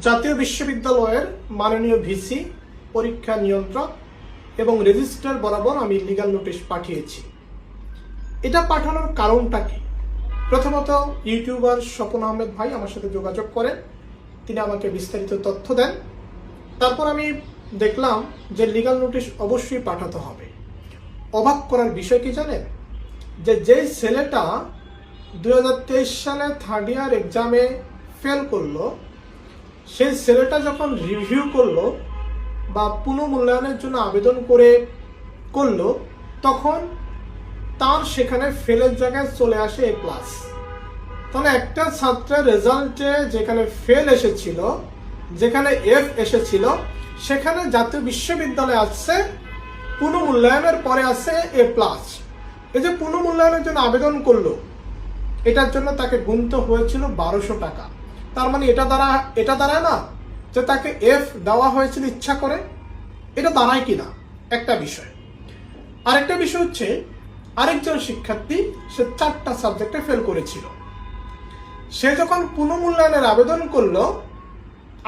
জাতীয় বিশ্ববিদ্যালয়ের মাননীয় ভিসি, পরীক্ষা নিয়ন্ত্রক এবং রেজিস্ট্রার বরাবর আমি লিগাল নোটিশ পাঠিয়েছি। এটা পাঠানোর কারণটা কি? প্রথমত, ইউটিউবার স্বপন আহমেদ ভাই আমার সাথে যোগাযোগ করেন। তিনি আমাকে বিস্তারিত তথ্য দেন। তারপর আমি দেখলাম যে লিগাল নোটিশ অবশ্যই পাঠাতে হবে। অবাক করার বিষয় কি জানেন? যে যে ছেলেটা দু হাজার তেইশ সালে থার্ড ইয়ার এক্সামে ফেল করল সেই ছেলেটা যখন রিভিউ করল বা পুনঃমূল্যায়নের জন্য আবেদন করে করল, তখন তার সেখানে ফেলের জায়গায় চলে আসে এ প্লাস তাহলে একটা ছাত্রের রেজাল্টে যেখানে ফেল এসেছিল, যেখানে এফ এসেছিল, সেখানে জাতীয় বিশ্ববিদ্যালয়ে আসছে, পুনঃমূল্যায়নের পরে আছে এ প্লাস এই যে পুনঃমূল্যায়নের জন্য আবেদন করল, এটার জন্য তাকে গুনতে হয়েছিল বারোশো টাকা। তার মানে এটা দ্বারা, এটা দাঁড়ায় না, যে তাকে এফ দেওয়া হয়েছিল ইচ্ছা করে, এটা দাঁড়ায় কি না একটা বিষয়। আরেকটা বিষয় হচ্ছে, আরেকজন শিক্ষার্থী, সে চারটা সাবজেক্টে ফেল করেছিল। সে যখন পুনঃমূল্যায়নের আবেদন করল,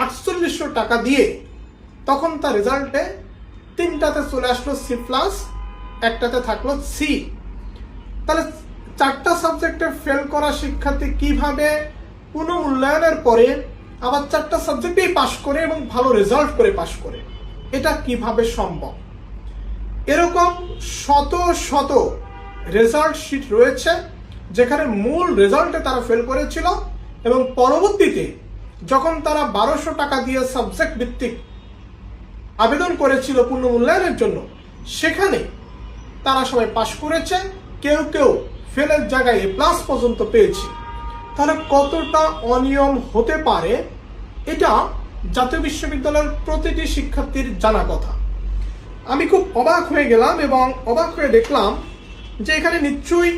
আটচল্লিশশো টাকা দিয়ে, তখন তার রেজাল্টে তিনটাতে চলে আসলো সি প্লাস একটাতে থাকল সি তাহলে চারটা সাবজেক্টে ফেল করা শিক্ষার্থী কীভাবে পুনঃমূল্যায়নের পরে আবার চারটা সাবজেক্টেই পাশ করে এবং ভালো রেজাল্ট করে পাশ করে। এটা কীভাবে সম্ভব? এরকম শত শত রেজাল্ট শিট রয়েছে, যেখানে মূল রেজাল্টে তারা ফেল করেছিল এবং পরবর্তীতে যখন তারা বারোশো টাকা দিয়ে সাবজেক্ট ভিত্তিক আবেদন করেছিল পুনর্মূল্যায়নের জন্য, সেখানে তারা সবাই পাশ করেছে, কেউ কেউ ফেলের জায়গায় প্লাস পর্যন্ত পেয়েছে। তাহলে কতটা অনিয়ম হতে পারে, এটা জাতীয় বিশ্ববিদ্যালয়ের প্রতিটি শিক্ষার্থীর জানা কথা। আমি খুব অবাক হয়ে গেলাম এবং অবাক হয়ে দেখলাম যে এখানে নিশ্চয়ই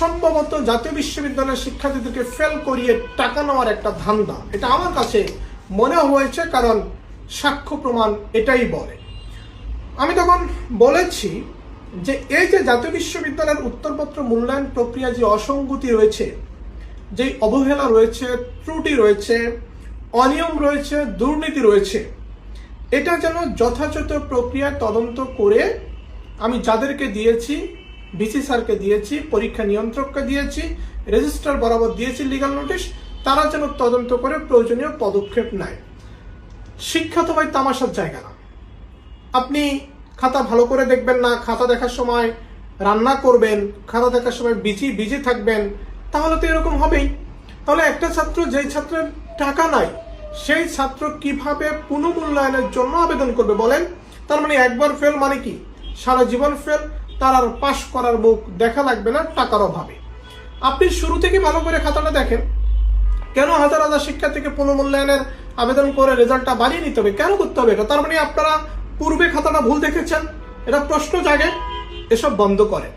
সম্ভবত জাতীয় বিশ্ববিদ্যালয়ের শিক্ষার্থীদেরকে ফেল করিয়ে টাকা নেওয়ার একটা ধান্দা। এটা আমার কাছে মনে হয়েছে, কারণ সাক্ষ্য প্রমাণ এটাই বলে। আমি তখন বলেছি যে এই যে জাতীয় বিশ্ববিদ্যালয়ের উত্তরপত্র মূল্যায়ন প্রক্রিয়া যে অসঙ্গতি রয়েছে যে অবহেলা রয়েছে, ত্রুটি রয়েছে, অনিয়ম রয়েছে, দুর্নীতি রয়েছে, এটা যেন যথাযথ প্রক্রিয়ায় তদন্ত করে আমি যাদেরকে দিয়েছি ভিসি স্যারকে দিয়েছি, পরীক্ষা নিয়ন্ত্রককে দিয়েছি রেজিস্ট্রার বরাবর দিয়েছি লিগাল নোটিশ তারা যেন তদন্ত করে প্রয়োজনীয় পদক্ষেপ নেয়। শিক্ষা তো ভাই তামাশার জায়গা না। আপনি খাতা ভালো করে দেখবেন না, খাতা দেখার সময় রান্না করবেন, খাতা দেখার সময় বিজি বিজি থাকবেন তাহলে তো এরকম হবেই। তাহলে একটা ছাত্র যেই ছাত্রের টাকা নাই, সেই ছাত্র কীভাবে পুনঃমূল্যায়নের জন্য আবেদন করবে বলেন? তার মানে একবার ফেল মানে কি? সারা জীবন ফেল তার আর পাশ করার মুখ দেখা লাগবে না টাকার অভাবে। আপনি শুরু থেকে ভালো করে খাতাটা দেখেন। কেন হাজার হাজার শিক্ষার্থীকে পুনর্মূল্যায়নের আবেদন করে রেজাল্টটা বাড়িয়ে নিতে হবে? কেন করতে হবে এটা? তার মানে আপনারা পূর্বে খাতাটা ভুল দেখেছেন? এটা প্রশ্ন জাগে, এসব বন্ধ করেন।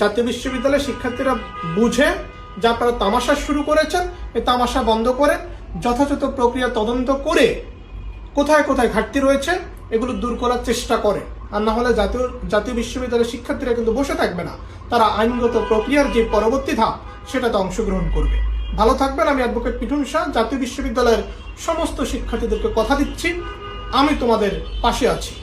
জাতীয় বিশ্ববিদ্যালয়ের শিক্ষার্থীরা বুঝে, যে আপনারা তামাশা শুরু করেছেন, এই তামাশা বন্ধ করে যথাযথ প্রক্রিয়া তদন্ত করে কোথায় কোথায় ঘাটতি রয়েছে, এগুলো দূর করার চেষ্টা করে। আর না হলে জাতীয় জাতীয় বিশ্ববিদ্যালয়ের শিক্ষার্থীরা কিন্তু বসে থাকবে না। তারা আইনগত প্রক্রিয়ার যে পরবর্তী ধাপ, সেটাতে অংশগ্রহণ করবে। ভালো থাকবেন, আমি অ্যাডভোকেট পিঠুন শাহ, জাতীয় বিশ্ববিদ্যালয়ের সমস্ত শিক্ষার্থীদেরকে কথা দিচ্ছি। আমি তোমাদের পাশে আছি।